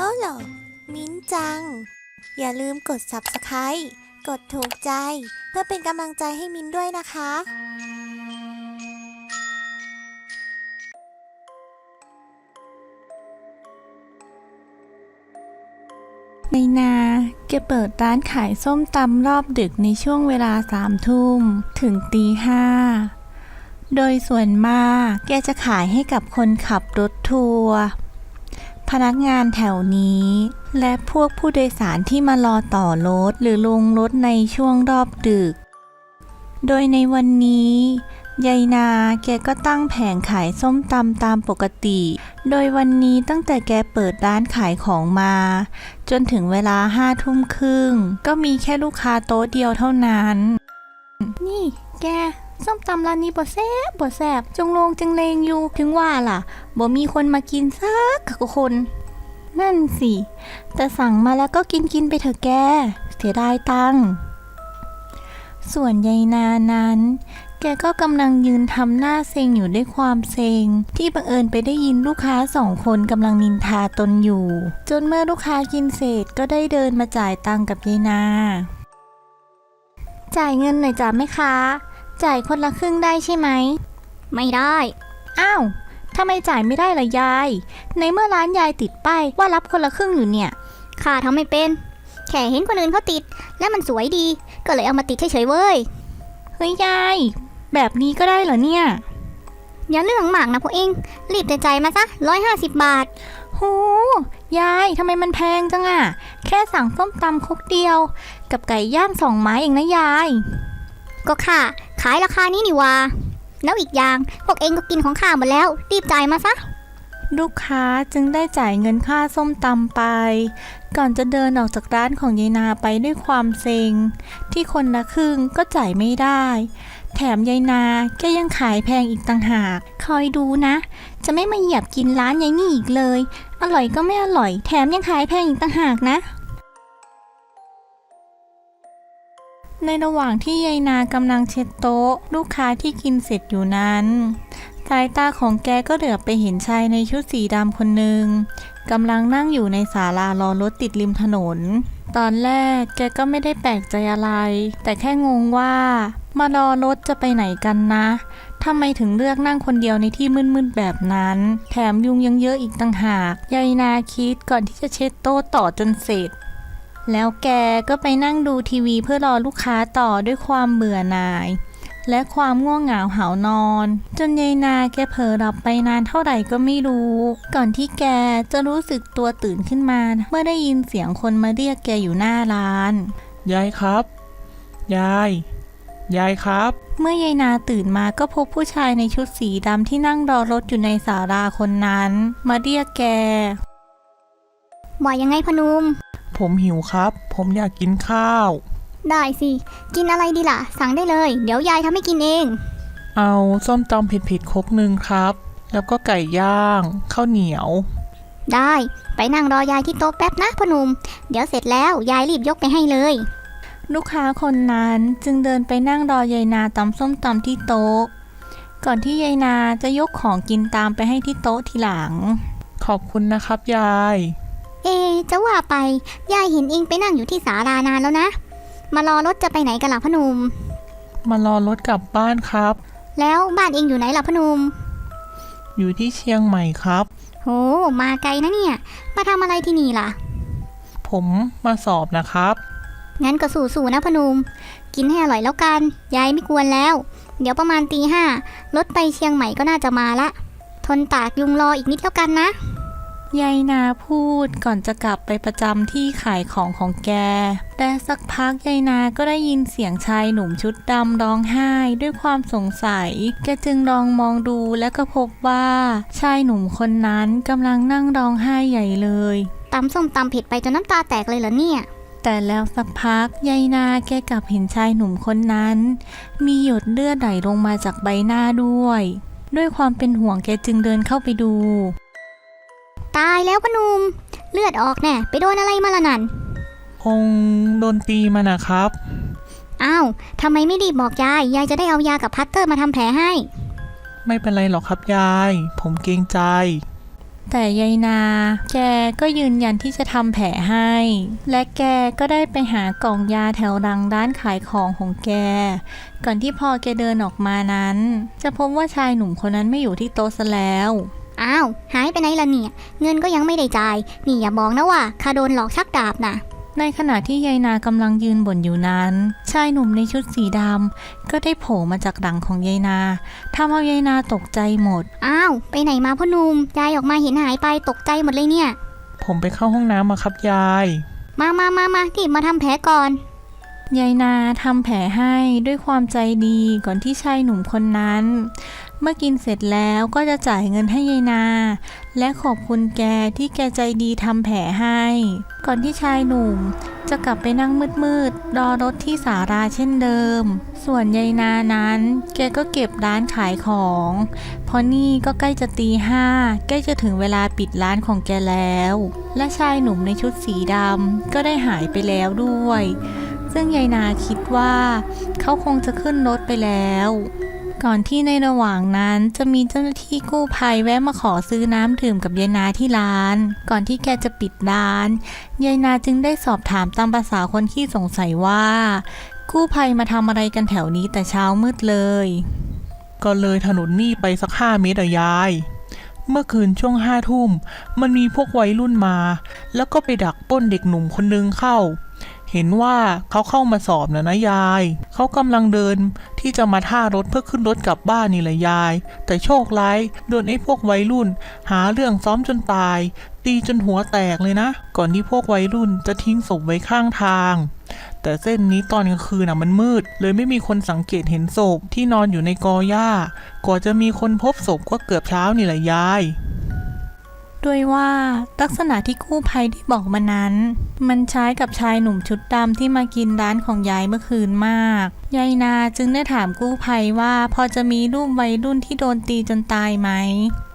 ฮัลโหลมิ้นจัง อย่าลืมกด subscribe กดถูกใจ เพื่อเป็นกำลังใจให้มิ้นด้วยนะคะ ในนาแกเปิดร้านขายส้มตำรอบดึกในช่วงเวลาสามทุ่มถึงตีห้าโดยส่วนมากแกจะขายให้กับคนขับรถทัวร์ พนักงานแถวนี้ และพวกผู้โดยสารที่มารอต่อรถหรือลงรถในช่วงรอบดึก โดยในวันนี้ยายนาแกก็ตั้งแผงขายส้มตำตามปกติ โดยวันนี้ตั้งแต่แกเปิดร้านขายของมา จนถึงเวลาห้าทุ่มครึ่ง ก็มีแค่ลูกค้าโต๊ะเดียวเท่านั้น นี่แก ส้มตำร้านนี้บ่แซบบ่แซบจงลงจังเลงอยู่ ถึงว่าล่ะบ่มีคนมากินสักคน นั่นสิ แต่สั่งมาแล้วก็กินกินไปเถอะแก เสียดายตังค์ส่วนยายนานั้น แกก็กำลังยืนทำหน้าเซ็งอยู่ด้วยความเซ็ง ที่บังเอิญไปได้ยินลูกค้าสองคนกำลังนินทาตนอยู่ จนเมื่อลูกค้ากินเสร็จก็ได้เดินมาจ่ายตังค์กับยายนา จ่ายเงินหน่อยจ้ะแม่ค้า จ่ายคนละครึ่งได้ใช่ไหม ไม่ได้ อ้าวทำไมจ่ายไม่ได้ล่ะยาย ในเมื่อร้านยายติดป้ายว่ารับคนละครึ่งอยู่เนี่ย ข้าทำไม่เป็น แค่เห็นคนอื่นเขาติด และมันสวยดี ก็เลยเอามาติดเฉยๆเว้ย เฮ้ยยาย แบบนี้ก็ได้เหรอเนี่ย อย่าเรื่องมากนะพวกเอง รีบแต่ใจายมาซะร้อยห้าสิบบาท โห ยายทำไมมันแพงจังอะแค่สั่งส้มตำครกเดียว กับไก่ย่างสองไม้เองนะยาย ก็ค่าขายราคานี้นี่วาแล้วอีกอย่างพวกเองก็กินของข้าหมดแล้ว รีบจ่ายมาซะ ลูกค้าจึงได้จ่ายเงินค่าส้มตำไป ก่อนจะเดินออกจากร้านของยายนาไปด้วยความเซ็ง ที่คนละครึ่งก็จ่ายไม่ได้ แถมยายนาก็ยังขายแพงอีกต่างหาก คอยดูนะ จะไม่มาเหยียบกินร้านยายนี่อีกเลย อร่อยก็ไม่อร่อย แถมยังขายแพงอีกต่างหากนะ ในระหว่างที่ยายนากำลังเช็ดโต๊ะ ลูกค้าที่กินเสร็จอยู่นั้น สายตาของแกก็เหลือบไปเห็นชายในชุดสีดำคนหนึ่งกำลังนั่งอยู่ในศาลารอรถติดริมถนน ตอนแรกแกก็ไม่ได้แปลกใจอะไร แต่แค่งงว่ามารอรถจะไปไหนกันนะทำไมถึงเลือกนั่งคนเดียวในที่มืดๆแบบนั้น แถมยุงยังเยอะอีกต่างหาก ยายนาคิดก่อนที่จะเช็ดโต๊ะต่อจนเสร็จ แล้วแกก็ไปนั่งดูทีวีเพื่อรอลูกค้าต่อด้วยความเบื่อหน่าย และความง่วงเหงาหานอน จนยายนาแกเผลอหลับไปนานเท่าไหร่ก็ไม่รู้ ก่อนที่แกจะรู้สึกตัวตื่นขึ้นมา เมื่อได้ยินเสียงคนมาเรียกแกอยู่หน้าร้าน ยายครับ ยาย ยายครับ เมื่อยายนาตื่นมาก็พบผู้ชายในชุดสีดำที่นั่งรอรถอยู่ในศาลาคนนั้น มาเรียกแกว่ายังไงพนุม ผมหิวครับ ผมอยากกินข้าว ได้สิ กินอะไรดีล่ะ สั่งได้เลย เดี๋ยวยายทำให้กินเอง เอาส้มตำเผ็ดๆครกหนึ่งครับ แล้วก็ไก่ย่าง ข้าวเหนียว ได้ ไปนั่งรอยายที่โต๊ะแป๊บนะพนุม เดี๋ยวเสร็จแล้วยายรีบยกไปให้เลย ลูกค้าคนนั้นจึงเดินไปนั่งรอยายนาตำส้มตำที่โต๊ะ ก่อนที่ยายนาจะยกของกินตามไปให้ที่โต๊ะทีหลัง ขอบคุณนะครับยาย เอะจะว่าไป ยายเห็นเองไปนั่งอยู่ที่ศาลานานแล้วนะ มารอรถจะไปไหนกันล่ะพนุมมารอรถกลับบ้านครับ แล้วบ้านเองอยู่ไหนล่ะพนุมอยู่ที่เชียงใหม่ครับ โห มาไกลนะเนี่ย มาทำอะไรที่นี่ล่ะ ผมมาสอบนะครับ งั้นก็สู้ๆนะพนุมกินให้อร่อยแล้วกัน ยายไม่กวนแล้ว เดี๋ยวประมาณตีห้ารถไปเชียงใหม่ก็น่าจะมาละ ทนตากยุงรออีกนิดแล้วกันนะ ยายนาพูดก่อนจะกลับไปประจำที่ขายของของแก แต่สักพักยายนาก็ได้ยินเสียงชายหนุ่มชุดดำร้องไห้ด้วยความสงสัย แกจึงลองมองดูและก็พบว่า ชายหนุ่มคนนั้นกำลังนั่งร้องไห้ใหญ่เลยตำส้มตำเผ็ดไปจนน้ำตาแตกเลยเหรอเนี่ยแต่แล้วสักพักยายนาแกกลับเห็นชายหนุ่มคนนั้น มีหยดเลือดไหลลงมาจากใบหน้าด้วย ด้วยความเป็นห่วงแกจึงเดินเข้าไปดู ตายแล้วพนุมเลือดออกแน่ไปโดนอะไรมาละนั่นคงโดนตีมานะครับ อ้าวทำไมไม่รีบบอกยาย ยายจะได้เอายากับพัตเตอร์มาทำแผลให้ ไม่เป็นไรหรอกครับยาย ผมเกรงใจ แต่ยายนา แกก็ยืนยันที่จะทำแผลให้ และแกก็ได้ไปหากล่องยาแถวรังร้านขายของของแก ก่อนที่พอแกเดินออกมานั้น จะพบว่าชายหนุ่มคนนั้นไม่อยู่ที่โต๊ะซะแล้ว อ้าว หายไปไหนล่ะเนี่ย เงินก็ยังไม่ได้จ่าย นี่อย่าบอกนะว่าข้าโดนหลอกชักดาบนะในขณะที่ยายนากำลังยืนบ่นอยู่นั้น ชายหนุ่มในชุดสีดำก็ได้โผล่มาจากหลังของยายนาทำเอายายนาตกใจหมด อ้าว ไปไหนมาพ่อหนุ่มยายออกมาเห็นหายไปตกใจหมดเลยเนี่ย ผมไปเข้าห้องน้ำมาครับยาย มามามามาที่มาทำแผลก่อนยายนาทำแผลให้ด้วยความใจดีก่อนที่ชายหนุ่มคนนั้น เมื่อกินเสร็จแล้วก็จะจ่ายเงินให้ยายนา และขอบคุณแกที่แกใจดีทำแผลให้ ก่อนที่ชายหนุ่มจะกลับไปนั่งมืดๆรอรถที่สาราเช่นเดิม ส่วนยายนานั้น แกก็เก็บร้านขายของ เพราะนี่ก็ใกล้จะตีห้าใกล้จะถึงเวลาปิดร้านของแกแล้ว และชายหนุ่มในชุดสีดำก็ได้หายไปแล้วด้วย ซึ่งยายนาคิดว่า เขาคงจะขึ้นรถไปแล้ว ก่อนที่ในระหว่างนั้นจะมีเจ้าหน้าที่กู้ภัยแวะมาขอซื้อน้ำดื่มกับยายนาที่ร้าน ก่อนที่แกจะปิดร้านยายนาจึงได้สอบถามตามภาษาคนที่สงสัยว่า กู้ภัยมาทำอะไรกันแถวนี้แต่เช้ามืดเลย ก็เลยถนนนี่ไปสักห้าเมตรอะยาย เมื่อคืนช่วงห้าทุ่ม มันมีพวกวัยรุ่นมา แล้วก็ไปดักป้นเด็กหนุ่มคนนึงเข้า เห็นว่าเขาเข้ามาสอบนะนะยาย เขากำลังเดินที่จะมาท่ารถเพื่อขึ้นรถกลับบ้านนี่แหละยาย แต่โชคร้ายโดนไอ้พวกวัยรุ่น หาเรื่องซ้อมจนตาย ตีจนหัวแตกเลยนะ ก่อนที่พวกวัยรุ่นจะทิ้งศพไว้ข้างทาง แต่เส้นนี้ตอนกลางคืนน่ะมันมืด เลยไม่มีคนสังเกตเห็นศพที่นอนอยู่ในกอหญ้ากว่าจะมีคนพบศพก็เกือบเช้านี่แหละยาย ด้วยว่าลักษณะที่กู้ภัยได้บอกมานั้น มันใช้กับชายหนุ่มชุดดำที่มากินร้านของยายเมื่อคืนมาก ยายนาจึงได้ถามกู้ภัยว่าพอจะมีรูปวัยรุ่นที่โดนตีจนตายไหม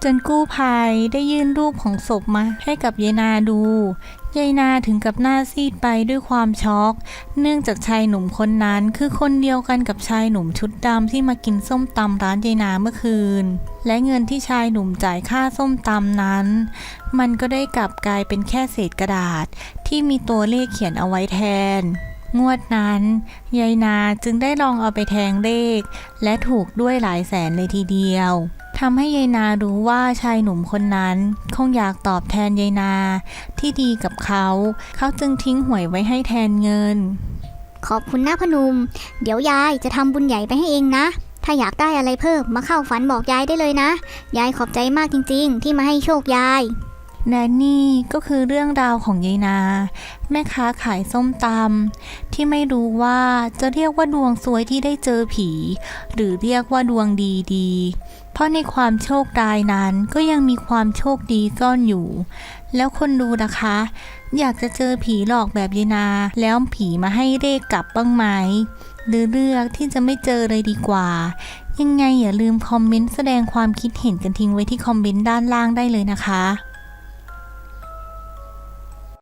จนกู้ภัยได้ยื่นรูปของศพมาให้กับยายนาดู ยายนาถึงกับหน้าซีดไปด้วยความช็อก เนื่องจากชายหนุ่มคนนั้นคือคนเดียวกันกับชายหนุ่มชุดดำที่มากินส้มตำร้านยายนาเมื่อคืน และเงินที่ชายหนุ่มจ่ายค่าส้มตำนั้น มันก็ได้กลับกลายเป็นแค่เศษกระดาษ ที่มีตัวเลขเขียนเอาไว้แทน งวดนั้นยายนาจึงได้ลองเอาไปแทงเลข และถูกด้วยหลายแสนเลยทีเดียว ทำให้ยายนารู้ว่าชายหนุ่มคนนั้น คงอยากตอบแทนยายนา ที่ดีกับเขา เขาจึงทิ้งหวยไว้ให้แทนเงิน ขอบคุณนะพนุม เดี๋ยวยายจะทำบุญใหญ่ไปให้เองนะ ถ้าอยากได้อะไรเพิ่มมาเข้าฝันบอกยายได้เลยนะ ยายขอบใจมากจริง ๆ ที่มาให้โชคยาย และนี่ก็คือเรื่องราวของยายนา แม่ค้าขายส้มตำที่ไม่รู้ว่าจะเรียกว่าดวงซวยที่ได้เจอผี หรือเรียกว่าดวงดีดีเพราะในความโชคร้ายนั้นก็ยังมีความโชคดีซ่อนอยู่ แล้วคนดูนะคะ อยากจะเจอผีหลอกแบบยายนา แล้วผีมาให้เลขกลับบ้างไหมหรือเลือกที่จะไม่เจอเลยดีกว่า ยังไงอย่าลืมคอมเมนต์แสดงความคิดเห็นกันทิ้งไว้ที่คอมเมนต์ด้านล่างได้เลยนะคะ